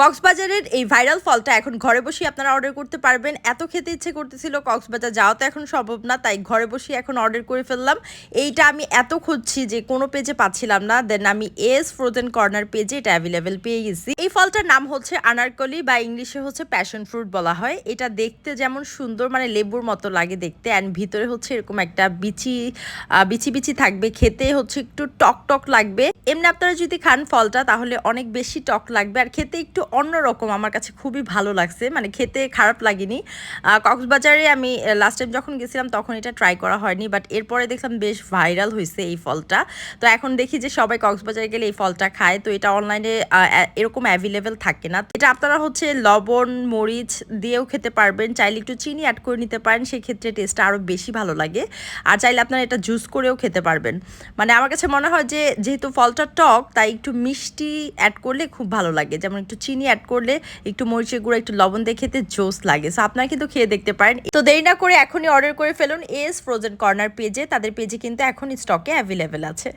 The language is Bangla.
কক্সবাজারের এই ভাইরাল ফলটা এখন ঘরে বসে আপনারা অর্ডার করতে পারবেন। এত খেতে ইচ্ছে করতেছিল কক্সবাজার যাওয়া তো এখন সম্ভব না, তাই ঘরে বসে এখন অর্ডার করে ফেললাম। এইটা আমি এত খুঁজছি যে কোনো পেজে পাচ্ছিলাম না। দেন আমি এস ফ্রোজেন কর্নার পেজে এটা অ্যাভেলেবেল পেয়ে গেছি। এই ফলটার নাম হচ্ছে আনারকলি বা ইংলিশে হচ্ছে প্যাশন ফ্রুট বলা হয়। এটা দেখতে যেমন সুন্দর মানে লেবুর মতো লাগে দেখতে। অ্যান্ড ভিতরে হচ্ছে এরকম একটা বিচি বিচি বিচি থাকবে। খেতে হচ্ছে একটু টক টক লাগবে। এমনি আপনারা যদি খান ফলটা, তাহলে অনেক বেশি টক লাগবে। আর খেতে একটু অন্যরকম আমার কাছে খুবই ভালো লাগছে। মানে খেতে খারাপ লাগেনি। কক্সবাজারে আমি লাস্ট টাইম যখন গেছিলাম তখন এটা ট্রাই করা হয়নি বাট এরপরে দেখলাম বেশ ভাইরাল হয়েছে এই ফলটা। তো এখন দেখি যে সবাই কক্সবাজারে গেলে এই ফলটা খায়। তো এটা অনলাইনে এরকম অ্যাভেলেবেল থাকে না। এটা আপনারা হচ্ছে লবণ, মরিচ দিয়েও খেতে পারবেন। চাইলে একটু চিনি অ্যাড করে নিতে পারেন, সেক্ষেত্রে টেস্টটা আরও বেশি ভালো লাগে। আর চাইলে আপনারা এটা জুস করেও খেতে পারবেন। মানে আমার কাছে মনে হয় যে, যেহেতু ফলটা টক, তাই একটু মিষ্টি অ্যাড করলে খুব ভালো লাগে। যেমন একটু চিনি অ্যাড করলে একটু মরিচের গুঁড়ো, একটু লবণ দিয়ে খেতে জোস লাগে। সো আপনারা কিন্তু খেয়ে দেখতে পারেন। তো দেরি না করে এখনই অর্ডার করে ফেলুন এস ফ্রোজেন কর্নার পেজে তাদের পেজে কিন্তু এখন স্টকে অ্যাভেলেবেল আছে।